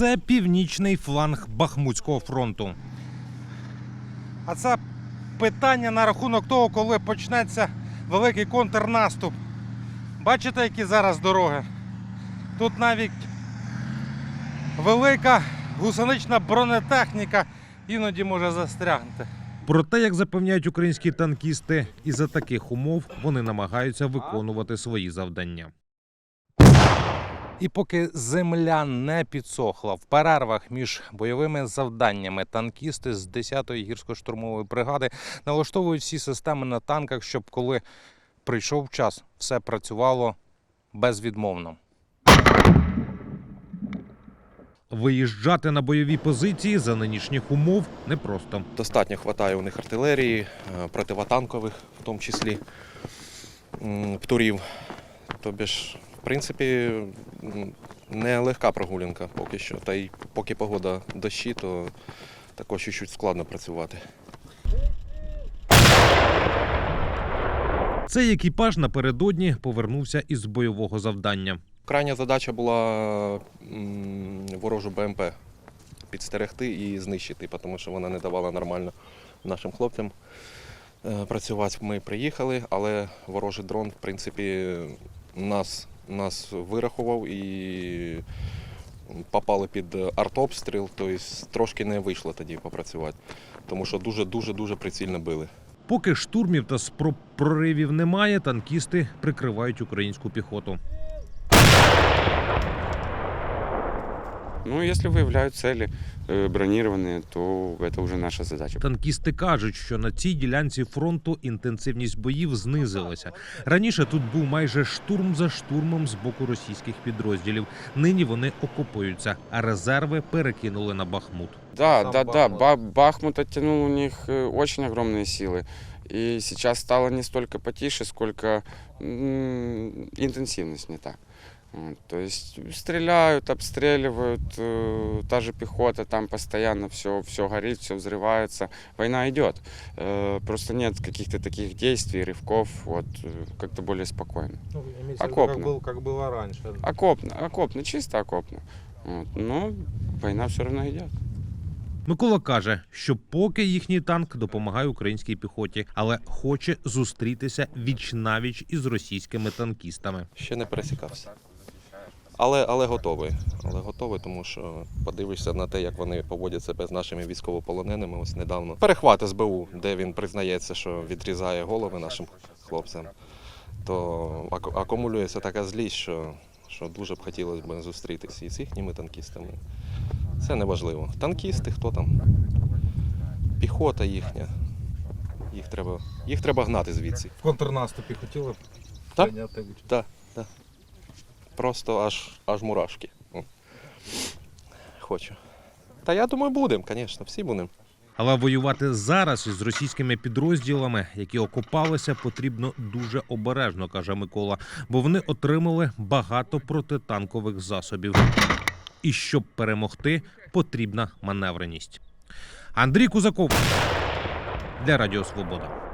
Це північний фланг Бахмутського фронту. А це питання на рахунок того, коли почнеться великий контрнаступ. Бачите, які зараз дороги? Тут навіть велика гусенична бронетехніка іноді може застрягнути. Проте, як запевняють українські танкісти, і за таких умов вони намагаються виконувати свої завдання. І поки земля не підсохла в перервах між бойовими завданнями, танкісти з 10-ї гірсько-штурмової бригади налаштовують всі системи на танках, щоб коли прийшов час, все працювало безвідмовно. Виїжджати на бойові позиції за нинішніх умов непросто. Достатньо вистачає у них артилерії, е, противотанкових, в тому числі птурів. Тобі ж, в принципі, не легка прогулянка поки що. Та й поки погода дощі, то також чуть складно працювати. Цей екіпаж напередодні повернувся із бойового завдання. Крайня задача була ворожу БМП підстерегти і знищити, тому що вона не давала нормально нашим хлопцям е, працювати. Ми приїхали, але ворожий дрон, в принципі, нас, нас вирахував і попали під артобстріл, тобто трошки не вийшло тоді попрацювати, тому що дуже-дуже дуже прицільно били. Поки штурмів та спроб проривів немає, танкісти прикривають українську піхоту. Ну, если выявляют цели э, бронированные, то это уже наша задача. Танкісти кажуть, що на цій ділянці фронту інтенсивність боїв знизилася. Раніше тут був майже штурм за штурмом з боку російських підрозділів. Нині вони окопуються, а резерви перекинули на Бахмут. Да, Сам да, да, Бахмут. Ба- Бахмут оттянул у них э, очень огромные силы. И сейчас стало не столько потише, сколько м, интенсивность не та. Вот, То есть стреляют, обстреливают, э, та же пехота, там постоянно все, все горит, все взрывается. Война идет. Э, просто нет каких-то таких действий, рывков, вот, э, как-то более спокойно. Ну, Окопно. как было раньше. Окопно, окопно, чисто окопно. Вот. Но война все равно идет. Микола каже, що поки їхній танк допомагає українській піхоті, але хоче зустрітися віч навіч із російськими танкістами. Ще не пересікався. Але, але готовий. Але готовий, тому що подивишся на те, як вони поводять себе з нашими військовополоненими. Ось недавно перехват СБУ, де він признається, що відрізає голови нашим хлопцям, то акумулюється така злість, що, що дуже б хотілося б зустрітися із їхніми танкістами. Це не важливо. Танкісти, хто там? Піхота їхня. Їх треба, їх треба гнати звідси. В контрнаступі хотіли б прийняти участь? Да, да. Просто аж, аж мурашки. Хочу. Та я думаю, будемо, звісно, всі будемо. Але воювати зараз із російськими підрозділами, які окопалися, потрібно дуже обережно, каже Микола, бо вони отримали багато протитанкових засобів. І щоб перемогти, потрібна маневреність. Андрій Кузаков для Радіо Свобода.